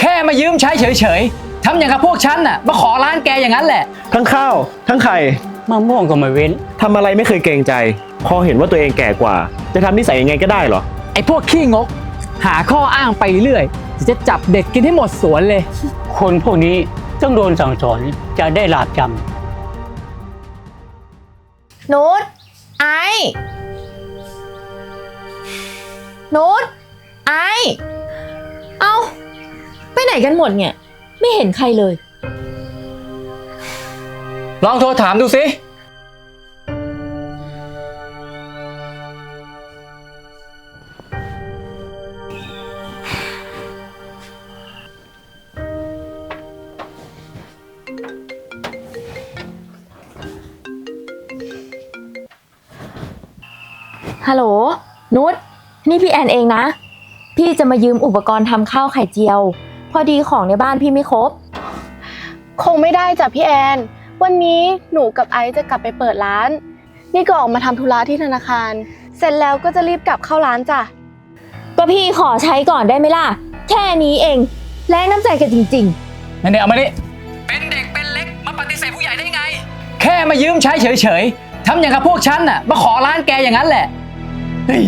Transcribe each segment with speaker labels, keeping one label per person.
Speaker 1: แค่มายืมใช้เฉยๆทำอย่างกับพวกฉันน่ะมาขอร้านแกอย่างนั้นแหละ
Speaker 2: ทั้งข้าว ทั้งไข่
Speaker 3: มะม่วงก็ไม่เว้น
Speaker 2: ทำอะไรไม่เคยเกรงใจ พอเห็นว่าตัวเองแก่กว่า จะทำนิสัยยังไงก็ได้เหรอ
Speaker 1: ไอ้พวกขี้งก หาข้ออ้างไปเรื่อยจะจับเด็กกินให้หมดสวนเลย
Speaker 3: คนพวกนี้ต้องโดนสั่งสอนจะได้หลาบจ
Speaker 4: นุชไอนุชไอ เอ้า ไปไหนกันหมดเนี่ย ไม่เห็นใครเลย
Speaker 1: ลองโทรถามดูสิ
Speaker 4: ฮัลโหล นุชนี่พี่แอนเองนะ พี่จะมายืมอุปกรณ์ทำข้าวไข่เจียวพ อดีของในบ้านพี่ไม่ครบ
Speaker 5: คงไม่ได้จ้ะพี่แอน วันนี้หนูกับไอซ์จะกลับไปเปิดร้าน นี่ก็ออกมาทำธุระที่ธนาคาร เสร็จแล้วก็จะรีบกลับเข้าร้านจ้ะ
Speaker 4: ก็พี่ขอใช้ก่อนได้ไหมล่ะ แค่นี้เอง แรงน้ำใจกันจริง
Speaker 1: นั่นเนี่ยเอามาดิเป็นเด็กเป็นเล็กมาปฏิเสธผู้ใหญ่ได้ไง แค่มายืมใช้เฉยๆทำอย่างกับพวกฉันน่ะมาขอร้านแกอย่างนั้นแหละเฮ้ย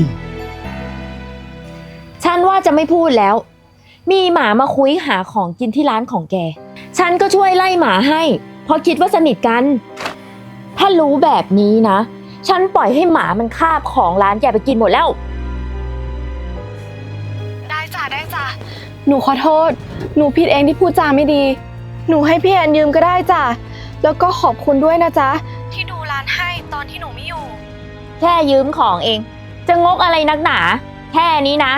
Speaker 4: ๆ ฉันว่าจะไม่พูดแล้ว มีหมามาคุยหาของกินที่ร้านของแก ฉันก็ช่วยไล่หมาให้ เพราะคิดว่าสนิทกัน ถ้ารู้แบบนี้นะ ฉันปล่อยให้หมามันคาบของร้านแกไปกินหมดแล้ว
Speaker 5: ได้จ้ะได้จ้ะหนูขอโทษ หนูผิดเองที่พูดจาไม่ดี หนูให้พี่แอนยืมก็ได้จ้ะ แล้วก็ขอบคุณด้วยนะจ๊ะ ที่ดูร้านให้ตอนที่หนูไม่อยู่
Speaker 4: แค่ยืมของเอง จะงกอะไรนักหนา แค่นี้นะ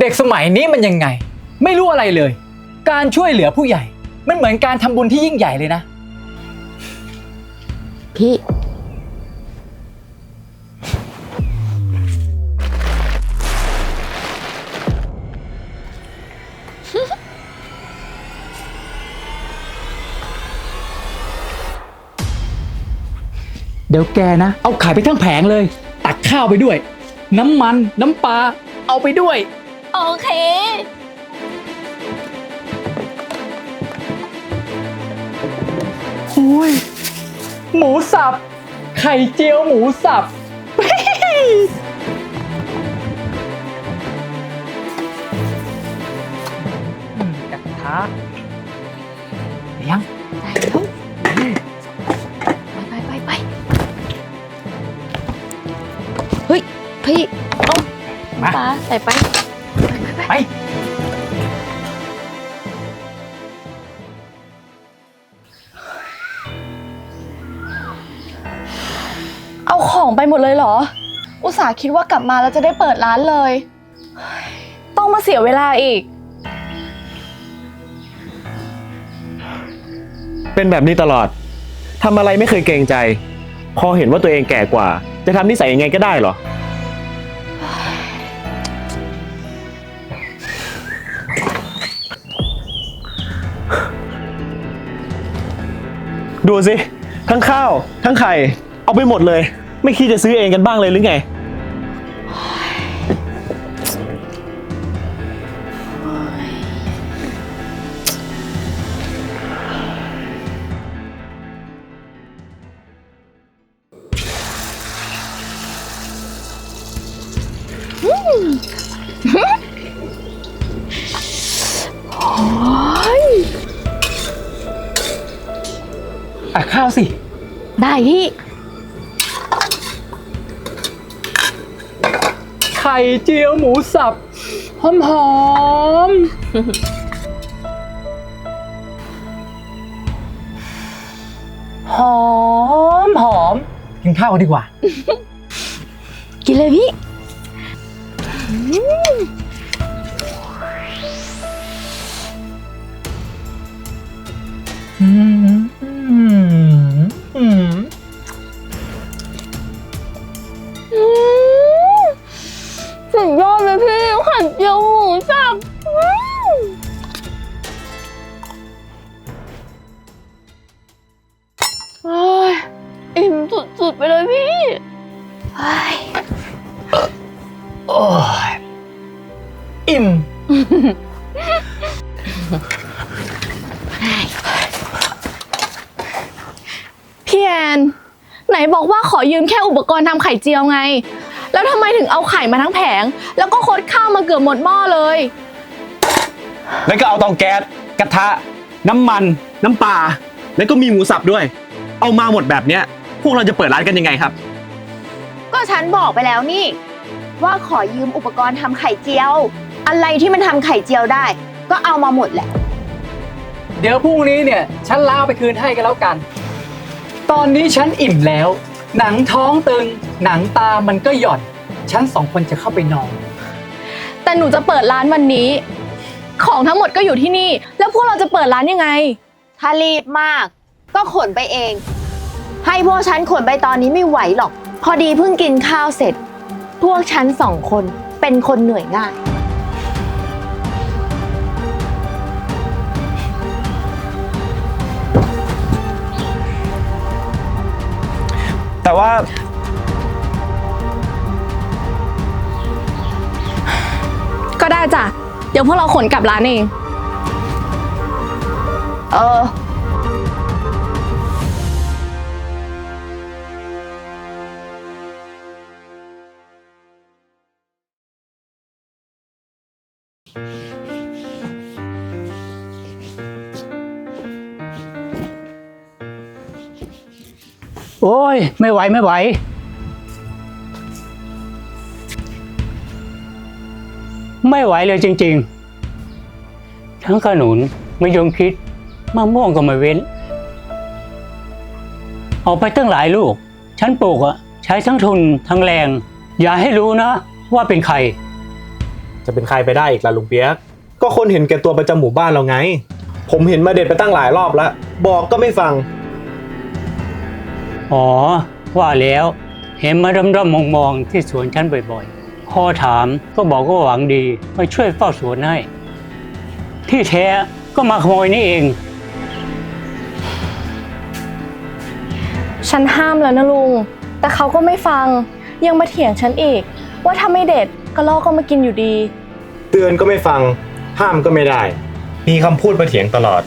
Speaker 1: เด็กสมัยนี้มันยังไง ไม่รู้อะไรเลย การช่วยเหลือผู้ใหญ่ มันเหมือนการทำบุญที่ยิ่งใหญ่เลยนะ
Speaker 4: พี่
Speaker 1: เดี๋ยวแกนะ เอาขายไปทั้งแผงเลย ตักข้าวไปด้วย น้ำมัน น้ำปลา เอาไปด้วย
Speaker 4: โอเค
Speaker 1: อุ้ย หมูสับ ไข่เจียวหมูสับ อืมกระทะเลี้ยง
Speaker 4: ไปไปไปเฮ้ยพี่เอา
Speaker 1: มา
Speaker 4: ปลาใส่ไป
Speaker 1: ไป
Speaker 5: เอาของไปหมดเลยเหรอ อุตส่าห์คิดว่ากลับมาแล้วจะได้เปิดร้านเลยเฮ้ยต้องมาเสียเวลาอีก
Speaker 2: เป็นแบบนี้ตลอด ทำอะไรไม่เคยเกรงใจ พอเห็นว่าตัวเองแก่กว่า จะทำนิสัยยังไงก็ได้เหรอ ดูสิ ทั้งข้าว ทั้งไข่ เอาไปหมดเลย ไม่คิดจะซื้อเองกันบ้างเลยหรือไง
Speaker 1: ตักข้าวสิ
Speaker 4: ได้พี่
Speaker 1: ไข่เจียวหมูสับ หอมหอมหอมหอมกินข้าวกันดีกว่า
Speaker 4: กินเลยพี่
Speaker 1: อืมอืม
Speaker 5: ยืมแค่อุปกรณ์ทำไข่เจียวไง แล้วทำไมถึงเอาไข่มาทั้งแผง แล้วก็คดข้าวมาเกือบหมดหม้อเลย
Speaker 2: แล้วก็เอาเตาแก๊สกระทะ น้ำมัน น้ำปลาแล้วก็มีหมูสับด้วย เอามาหมดแบบเนี้ย พวกเราจะเปิดร้านกันยังไงครับ
Speaker 4: ก็ฉันบอกไปแล้วนี่ ว่าขอยืมอุปกรณ์ทำไข่เจียว อะไรที่มันทำไข่เจียวได้ ก็เอามาหมดแหละ
Speaker 1: เดี๋ยวพรุ่งนี้เนี่ย ฉันลาไปคืนให้กันแล้วกัน ตอนนี้ฉันอิ่มแล้ว หนังท้องตึง หนังตามันก็หย่อนฉันสองคนจะเข้าไปนอน
Speaker 5: แต่หนูจะเปิดร้านวันนี้ ของทั้งหมดก็อยู่ที่นี่ แล้วพวกเราจะเปิดร้านยังไง
Speaker 4: ถ้ารีบมาก ก็ขนไปเอง ให้พวกฉันขนไปตอนนี้ไม่ไหวหรอก พอดีเพิ่งกินข้าวเสร็จ พวกฉันสองคนเป็นคนเหนื่อยง่าย
Speaker 2: แต่ว่า
Speaker 5: ก็ได้จ้ะ เดี๋ยวพวกเราขนกลับร้านเอง
Speaker 4: เออ
Speaker 3: โอ้ย ไม่ไหวไม่ไหว ไม่ไหวเลยจริง ๆ ทั้งขนุนมะยงคิดมะม่วงก็ไม่เว้น ออกไปตั้งหลายลูก ฉันปลูกอะใช้ทั้งทุนทั้งแรง อย่าให้รู้นะ ว่าเป็นใคร
Speaker 2: จะเป็นใครไปได้อีกล่ะลุงเปียก ก็คนเห็นแก่ตัวประจำหมู่บ้านเราไง ผมเห็นมาเด็ดไปตั้งหลายรอบแล้ว บอกก็ไม่ฟัง
Speaker 3: อ๋อ ว่าแล้วเห็นมาดำดำมองมองๆที่สวนฉันบ่อยๆ พอถามก็บอกว่าหวังดีมาช่วยเฝ้าสวนให้ ที่แท้ก็มาขโมยนี่เอง
Speaker 5: ฉันห้ามแล้วนะลุง แต่เขาก็ไม่ฟังยังมาเถียงฉันอีก ว่าถ้าไม่เด็ดกระลอกก็มากินอยู่ดี
Speaker 2: เตือนก็ไม่ฟัง ห้ามก็ไม่ได้ มีคำพูดมาเถียงตลอด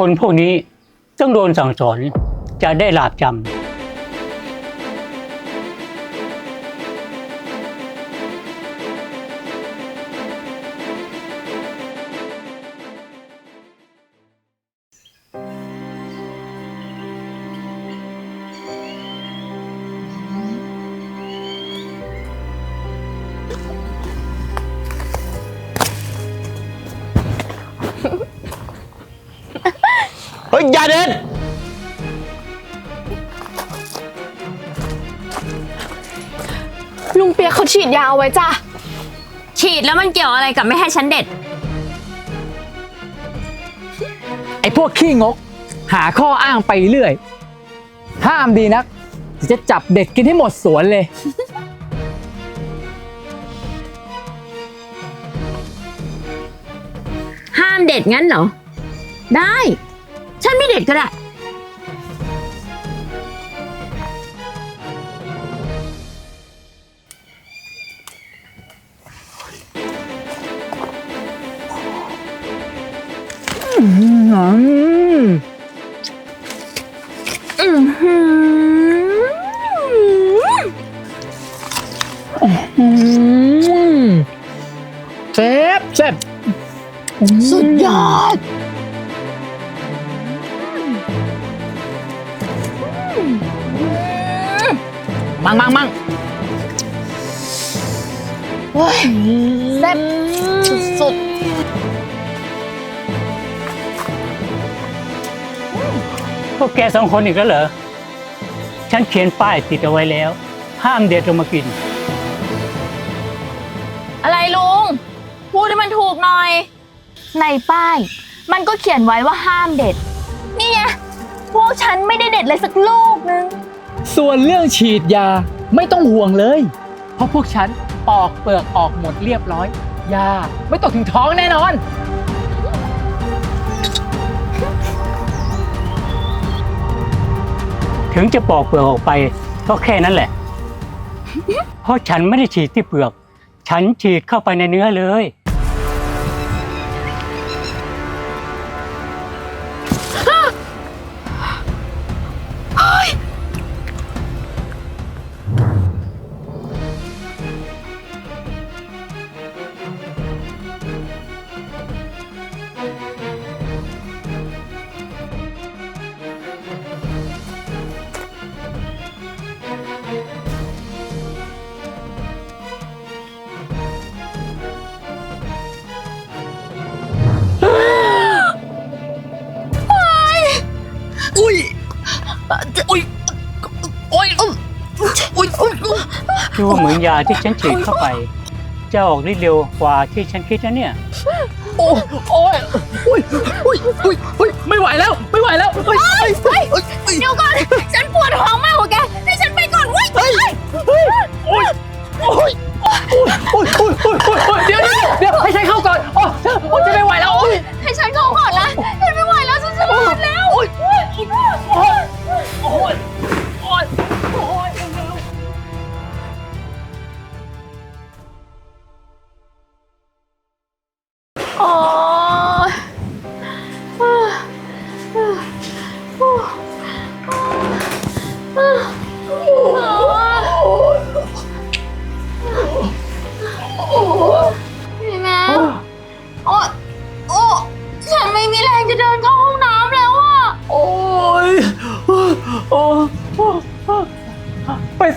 Speaker 3: คนพวกนี้ต้องโดนสั่งสอนจะได้หลาบจำ
Speaker 2: เฮ้ยอย่าเด็ด
Speaker 5: ลุงเปียกเขาฉีดยาเอาไว้จ้ะ
Speaker 4: ฉีดแล้วมันเกี่ยวอะไรกับไม่ให้ฉันเด็ด
Speaker 1: ไอ้พวกขี้งก หาข้ออ้างไปเรื่อย ห้ามดีนักเดี๋ยวจะจับเด็ดกินให้หมดสวนเลย
Speaker 4: ห้ามเด็ดงั้นเหรอ ได้ ฉันไม่เด็ดก็ได้ อื
Speaker 1: มังมังมัง
Speaker 4: แซ่บสุด
Speaker 3: พวกแกสองคนอีกแล้วเหรอ ฉันเขียนป้ายติดเอาไว้แล้ว ห้ามเด็ดลงมากิน
Speaker 4: ๆ อะไรลุง พูดให้มันถูกหน่อย ในป้าย มันก็เขียนไว้ว่าห้ามเด็ด นี่ไงพวกฉันไม่ได้เด็ดเลยสักลูกนึง
Speaker 1: ส่วนเรื่องฉีดยาไม่ต้องห่วงเลย เพราะพวกฉันปอกเปลือกออกหมดเรียบร้อย ยาไม่ตกถึงท้องแน่นอน
Speaker 3: ถึงจะปอกเปลือกออกไปก็แค่นั้นแหละ เพราะฉันไม่ได้ฉีดที่เปลือก ฉันฉีดเข้าไปในเนื้อเลย ดูเหมือนยาที่ฉันฉีดเข้าไป จะออกฤทธิ์เร็วกว่าที่ฉันคิดนะเนี่ย
Speaker 1: โอ้ยโอ้ยอุ้ยอุ้ยอุ้ยอุ้ยไม่ไหวแล้ว ไม่ไหวแล้วเฮ้ยเฮ้ยเฮ้ยเดี๋
Speaker 4: ยวก่อน ฉันปวดท้องมากกว่าแก ให้ฉันไปก่อนเว้ย
Speaker 1: เฮ้ยเฮ้ยโอ้ยโอ้ยโอ้ยโอ้ยโอ้ยโอ้ยเดี๋ยวเดี๋ยวเดี๋ยวให้ฉันเข้าก่อนโอ้ยอ้ยจะไม่ไหวแล้วโอ้ย
Speaker 4: ให้ฉันเข้าก่อนนะฉันไม่ไหวแล้วฉันจะ
Speaker 5: หมดแล้ว
Speaker 1: โอ้ยโอ้ย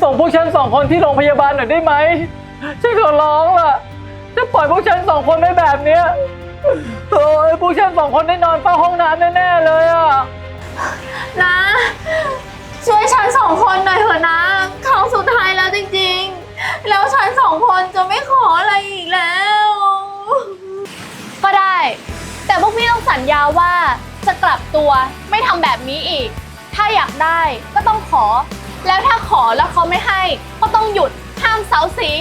Speaker 1: ส่งพวกฉันสองคนที่โรงพยาบาลหน่อยได้ไหมฉันขอร้องล่ะ จะปล่อยพวกฉันสองคนไว้แบบเนี้ยโอ้ยพวกฉันสองคนได้นอนเฝ้าห้องน้ำแน่ๆเลยอะ
Speaker 5: นะ ช่วยฉันสองคนหน่อยเถอะนะครั้งสุดท้ายแล้วจริงๆ แล้วฉันสองคนจะไม่ขออะไรอีกแล้ว ก็ได้ แต่พวกพี่ต้องสัญญาว่าจะกลับตัวไม่ทำแบบนี้อีก ถ้าอยากได้ก็ต้องขอ แล้วถ้าขอแล้วเขาไม่ให้ ก็ต้องหยุดห้ามเสาสี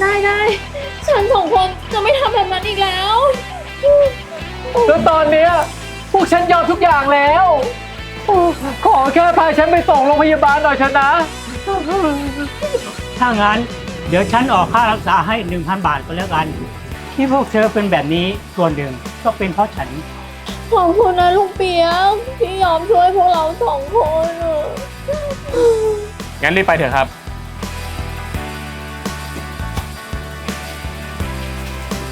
Speaker 5: ได้ได้ฉันสองคนจะไม่ทำแบบนั้นอีกแล้ว
Speaker 1: แล้วตอนเนี้ยพวกฉันยอมทุกอย่างแล้วขอแค่พาฉันไปส่งโรงพยาบาลหน่อยเถอะนะ
Speaker 3: ถ้างั้น เดี๋ยวฉันออกค่ารักษาให้ 1,000 บาทก็แล้วกัน ที่พวกเธอเป็นแบบนี้ส่วนหนึ่งก็เป็นเพราะฉัน
Speaker 5: ขอบคุณนะลุงเปียกที่ยอมช่วยพวกเราสองคนอะ
Speaker 2: งั้นรีบไปเถอะครับ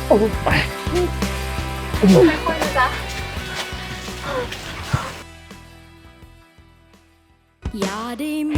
Speaker 5: ค่อยๆนะจ๊ะ
Speaker 6: อย่าได้มี